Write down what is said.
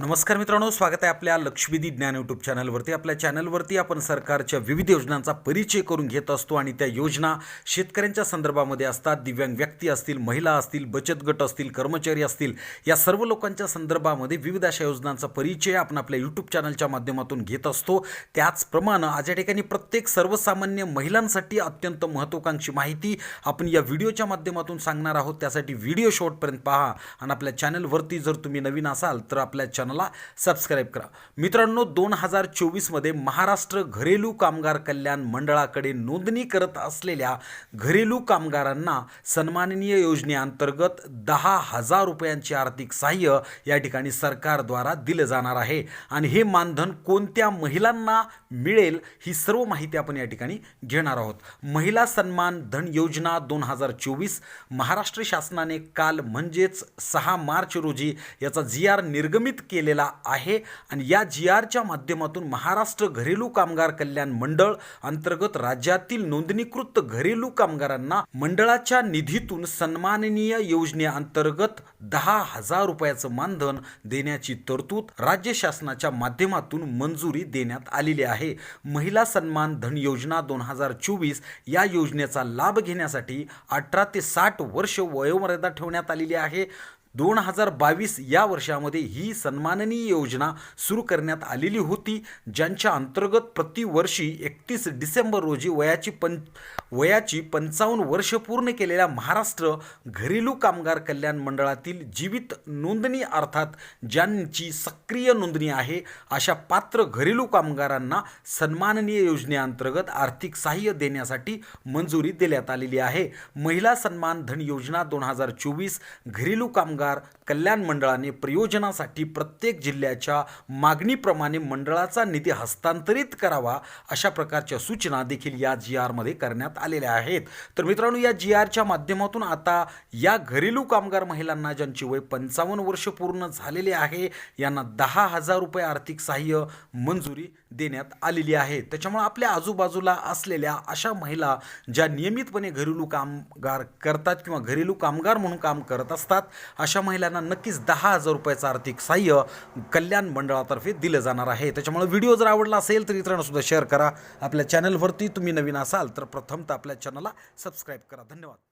नमस्कार मित्रांनो स्वागत आहे आपल्या लक्ष्मीदी ज्ञान यूट्यूब चॅनलवरती. आपल्या चॅनलवरती आपण सरकारच्या विविध योजनांचा परिचय करून घेत असतो आणि त्या योजना शेतकऱ्यांच्या संदर्भामध्ये असतात. दिव्यांग व्यक्ती असतील महिला असतील बचत गट असतील कर्मचारी असतील या सर्व लोकांच्या संदर्भामध्ये विविध अशा योजनांचा परिचय आपण आपल्या यूट्यूब चॅनलच्या माध्यमातून घेत असतो. त्याचप्रमाणे आज या ठिकाणी प्रत्येक सर्वसामान्य महिलांसाठी अत्यंत महत्त्वाकांक्षी माहिती आपण या व्हिडिओच्या माध्यमातून सांगणार आहोत. त्यासाठी व्हिडिओ शेवटपर्यंत पहा आणि आपल्या चॅनलवरती जर तुम्ही नवीन असाल तर आपल्या चॅनलला सबस्क्राईब करा. मित्रांनो दोन हजार चोवीसमध्ये महाराष्ट्र घरेलू कामगार कल्याण मंडळाकडे नोंदणी करत असलेल्या घरेलू कामगारांना सन्माननीय योजनेअंतर्गत दहा हजार रुपयांचे आर्थिक सहाय्य या ठिकाणी सरकारद्वारा दिलं जाणार आहे. आणि हे मानधन कोणत्या महिलांना मिळेल ही सर्व माहिती आपण या ठिकाणी घेणार आहोत. महिला सन्मान धन योजना दोन हजार चोवीस महाराष्ट्र शासनाने काल म्हणजेच सहा मार्च रोजी याचा जी आर निर्गमित केलेला आहे. आणि या जी आरच्या माध्यमातून महाराष्ट्र घरेलू कामगार कल्याण मंडळ अंतर्गत राज्यातील नोंदणीकृत घरेलू कामगारांना मंडळाच्या निधीतून सन्माननीय योजनेअंतर्गत दहा हजार रुपयाचं मानधन देण्याची तरतूद राज्य शासनाच्या माध्यमातून मंजुरी देण्यात आलेली आहे. महिला सन्मान धन योजना दोन हजार चोवीस या योजनेचा लाभ घेण्यासाठी अठरा ते साठ वर्ष वयोमर्यादा ठेवण्यात आलेली आहे. दोन हजार बावीस या वर्षामध्ये ही सन्माननीय योजना सुरू करण्यात आलेली होती ज्यांच्या अंतर्गत प्रतिवर्षी एकतीस डिसेंबर रोजी वयाची पं वयाची पंचावन्न वर्ष पूर्ण केलेल्या महाराष्ट्र घरेलू कामगार कल्याण मंडळातील जीवित नोंदणी अर्थात ज्यांची सक्रिय नोंदणी आहे अशा पात्र घरेलू कामगारांना सन्माननीय योजनेअंतर्गत आर्थिक सहाय्य देण्यासाठी मंजुरी देण्यात आलेली आहे. महिला सन्मान धन योजना दोन हजार चोवीस घरेलू कामगार कल्याण मंडळाने प्रयोजनासाठी प्रत्येक जिल्ह्याच्या मागणीप्रमाणे मंडळाचा निधी हस्तांतरित करावा अशा प्रकारच्या सूचना देखील या जी आरमध्ये करण्यात आलेल्या आहेत. तर मित्रांनो या जी आरच्या माध्यमातून आता या घरेलू कामगार महिलांना ज्यांची वय पंचावन्न वर्ष पूर्ण झालेले आहे यांना दहा हजार रुपये आर्थिक सहाय्य मंजुरी देण्यात आलेली आहे. त्याच्यामुळे आपल्या आजूबाजूला असलेल्या अशा महिला ज्या नियमितपणे घरेलू कामगार करतात किंवा घरेलू कामगार म्हणून काम करत असतात अशा महिलांना नक्कीच दहा हजार रुपयाचं आर्थिक सहाय्य कल्याण मंडळातर्फे दिलं जाणार आहे. त्याच्यामुळे व्हिडिओ जर आवडला असेल तर इतरांनासुद्धा शेअर करा. आपल्या चॅनलवरती तुम्ही नवीन असाल तर प्रथमतः आपल्या चॅनलला सबस्क्राईब करा. धन्यवाद.